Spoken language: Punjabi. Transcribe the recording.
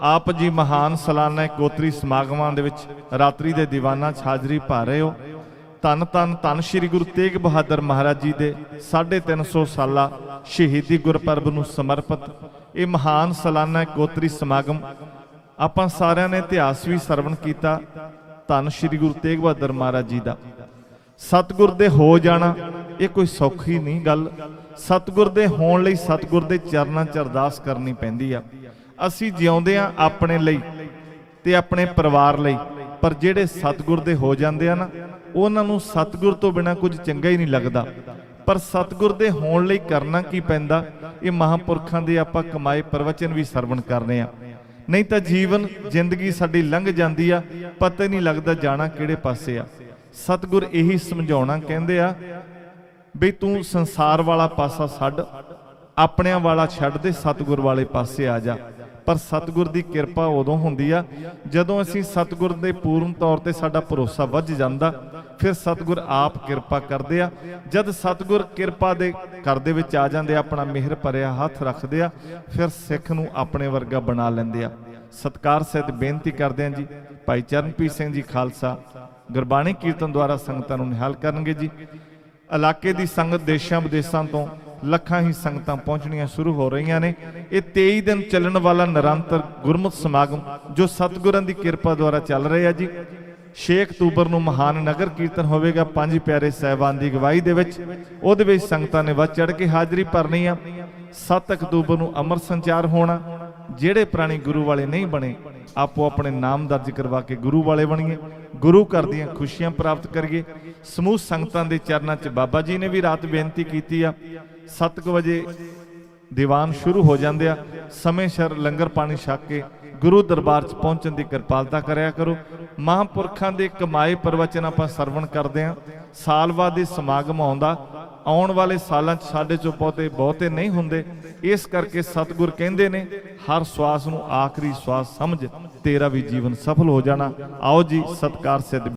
ਆਪ ਜੀ ਮਹਾਨ ਸਾਲਾਨਾ ਗੋਤਰੀ ਸਮਾਗਮਾਂ ਦੇ ਵਿੱਚ ਰਾਤਰੀ ਦੇ ਦੀਵਾਨਾਂ 'ਚ ਹਾਜ਼ਰੀ ਭਰ ਰਹੇ ਹੋ। ਧੰਨ ਧੰਨ ਧੰਨ ਸ੍ਰੀ ਗੁਰੂ ਤੇਗ ਬਹਾਦਰ ਮਹਾਰਾਜ ਜੀ ਦੇ 350 ਸਾਲਾ ਸ਼ਹੀਦੀ ਗੁਰਪੁਰਬ ਨੂੰ ਸਮਰਪਿਤ ਇਹ ਮਹਾਨ ਸਾਲਾਨਾ ਗੋਤਰੀ ਸਮਾਗਮ ਆਪਾਂ ਸਾਰਿਆਂ ਨੇ ਇਤਿਹਾਸ ਵੀ ਸਰਵਣ ਕੀਤਾ। ਧੰਨ ਸ੍ਰੀ ਗੁਰੂ ਤੇਗ ਬਹਾਦਰ ਮਹਾਰਾਜ ਜੀ ਦਾ। ਸਤਿਗੁਰ ਦੇ ਹੋ ਜਾਣਾ, ਇਹ ਕੋਈ ਸੌਖੀ ਨਹੀਂ ਗੱਲ। ਸਤਿਗੁਰ ਦੇ ਹੋਣ ਲਈ ਸਤਿਗੁਰ ਦੇ ਚਰਨਾਂ 'ਚ ਅਰਦਾਸ ਕਰਨੀ ਪੈਂਦੀ ਆ। ਅਸੀਂ ਜਿਉਂਦੇ ਆ ਆਪਣੇ ਲਈ ਤੇ ਆਪਣੇ ਪਰਿਵਾਰ ਲਈ। ਪਰ ਜਿਹੜੇ ਸਤਿਗੁਰ ਦੇ ਹੋ ਜਾਂਦੇ ਆ ਨਾ, ਉਹਨਾਂ ਨੂੰ ਸਤਿਗੁਰ ਤੋਂ ਬਿਨਾ ਕੁਝ ਚੰਗਾ ਹੀ ਨਹੀਂ ਲੱਗਦਾ। ਪਰ ਸਤਿਗੁਰ ਦੇ ਹੋਣ ਲਈ ਕਰਨਾ ਕੀ ਪੈਂਦਾ? ਇਹ ਮਹਾਪੁਰਖਾਂ ਦੇ ਆਪਾਂ ਕਮਾਏ ਪ੍ਰਵਚਨ ਵੀ ਸਰਵਣ ਕਰਨੇ ਆ। ਨਹੀਂ ਤਾਂ ਜੀਵਨ, ਜ਼ਿੰਦਗੀ ਸਾਡੀ ਲੰਘ ਜਾਂਦੀ ਆ, ਪਤਾ ਹੀ ਨਹੀਂ ਲੱਗਦਾ ਜਾਣਾ ਕਿਹੜੇ ਪਾਸੇ ਆ। ਸਤਿਗੁਰ ਇਹੀ ਸਮਝਾਉਣਾ ਕਹਿੰਦੇ ਆ ਵੀ ਤੂੰ ਸੰਸਾਰ ਵਾਲਾ ਪਾਸਾ ਛੱਡ, ਆਪਣਿਆਂ ਵਾਲਾ ਛੱਡ ਦੇ ਸਤਿਗੁਰ ਵਾਲੇ ਪਾਸੇ ਆ ਜਾ। ਪਰ ਸਤਿਗੁਰ ਦੀ ਕਿਰਪਾ ਉਦੋਂ ਹੁੰਦੀ ਆ ਜਦੋਂ ਅਸੀਂ ਸਤਿਗੁਰ ਦੇ ਪੂਰਨ ਤੌਰ ਤੇ ਸਾਡਾ ਭਰੋਸਾ ਵੱਜ ਜਾਂਦਾ ਫਿਰ ਸਤਿਗੁਰ ਆਪ ਕਿਰਪਾ ਕਰਦੇ ਆ। ਜਦ ਸਤਿਗੁਰ ਕਿਰਪਾ ਦੇ ਘਰ ਦੇ ਵਿੱਚ ਆ ਜਾਂਦੇ ਆ, ਆਪਣਾ ਮਿਹਰ ਭਰਿਆ ਹੱਥ ਰੱਖਦੇ ਆ ਫਿਰ ਸਿੱਖ ਨੂੰ ਆਪਣੇ ਵਰਗਾ ਬਣਾ ਲੈਂਦੇ ਆ। ਸਤਕਾਰ ਸਹਿਤ ਬੇਨਤੀ ਕਰਦੇ ਆ ਜੀ। ਭਾਈ ਚਰਨਪ੍ਰੀਤ ਸਿੰਘ ਜੀ ਖਾਲਸਾ ਗੁਰਬਾਣੀ ਕੀਰਤਨ ਦੁਆਰਾ ਸੰਗਤਾਂ ਨੂੰ ਨਿਹਾਲ ਕਰਨਗੇ ਜੀ। ਇਲਾਕੇ ਦੀ ਸੰਗਤ ਦੇਸ਼ਾਂ ਵਿਦੇਸ਼ਾਂ ਤੋਂ ਲੱਖਾਂ ਹੀ ਸੰਗਤਾਂ ਪਹੁੰਚਣੀਆਂ ਸ਼ੁਰੂ ਹੋ ਰਹੀਆਂ ਨੇ। ਇਹ 23 ਦਿਨ ਚੱਲਣ ਵਾਲਾ ਨਿਰੰਤਰ ਗੁਰਮੁਖ ਸਮਾਗਮ ਜੋ ਸਤਿਗੁਰਾਂ ਦੀ ਕਿਰਪਾ ਦੁਆਰਾ ਚੱਲ ਰਿਹਾ ਜੀ। 6 ਅਕਤੂਬਰ ਨੂੰ ਮਹਾਨ ਨਗਰ ਕੀਰਤਨ ਹੋਵੇਗਾ ਪੰਜ ਪਿਆਰੇ ਸਹਿਬਾਨ ਦੀ ਅਗਵਾਈ ਦੇ ਵਿੱਚ। ਉਹਦੇ ਵਿੱਚ ਸੰਗਤਾਂ ਨੇ ਵੱਧ ਚੜ ਕੇ ਹਾਜ਼ਰੀ ਭਰਨੀ ਆ। 7 ਅਕਤੂਬਰ ਨੂੰ ਅਮਰ ਸੰਚਾਰ ਹੋਣਾ। ਜਿਹੜੇ ਪ੍ਰਾਣੀ ਗੁਰੂ ਵਾਲੇ ਨਹੀਂ ਬਣੇ, ਆਪੋ ਆਪਣੇ ਨਾਮ ਦਰਜ ਕਰਵਾ ਕੇ ਗੁਰੂ ਵਾਲੇ ਬਣੀਏ। ਗੁਰੂ ਘਰ ਦੀਆਂ ਖੁਸ਼ੀਆਂ ਪ੍ਰਾਪਤ ਕਰੀਏ। ਸਮੂਹ ਸੰਗਤਾਂ ਦੇ ਚਰਨਾਂ 'ਚ ਬਾਬਾ ਜੀ ਨੇ ਵੀ ਰਾਤ ਬੇਨਤੀ ਕੀਤੀ ਆ। 7:00 ਵਜੇ ਦੀਵਾਨ ਸ਼ੁਰੂ ਹੋ ਜਾਂਦੇ ਆ। ਸਮੇਂ ਸਿਰ ਲੰਗਰ ਪਾਣੀ ਛਕ ਕੇ ਗੁਰੂ ਦਰਬਾਰ 'ਚ ਪਹੁੰਚਣ ਦੀ ਕਿਰਪਾਲਤਾ ਕਰਿਆ ਕਰੋ। ਮਹਾਂਪੁਰਖਾਂ ਦੇ ਕਮਾਏ ਪ੍ਰਵਚਨ ਆਪਾਂ ਸਰਵਣ ਕਰਦੇ ਆ। ਸਾਲ ਬਾਅਦ ਇਹ ਸਮਾਗਮ ਆਉਂਦਾ। ਆਉਣ ਵਾਲੇ ਸਾਲਾਂ 'ਚ ਸਾਡੇ ਚੋਂ ਬਹੁਤੇ ਬਹੁਤੇ ਨਹੀਂ ਹੁੰਦੇ। ਇਸ ਕਰਕੇ ਸਤਿਗੁਰ ਕਹਿੰਦੇ ਨੇ, ਹਰ ਸਵਾਸ ਨੂੰ ਆਖਰੀ ਸਵਾਸ ਸਮਝ, ਤੇਰਾ ਵੀ ਜੀਵਨ ਸਫਲ ਹੋ ਜਾਣਾ। ਆਓ ਜੀ, ਸਤਕਾਰ ਸਿੱਧ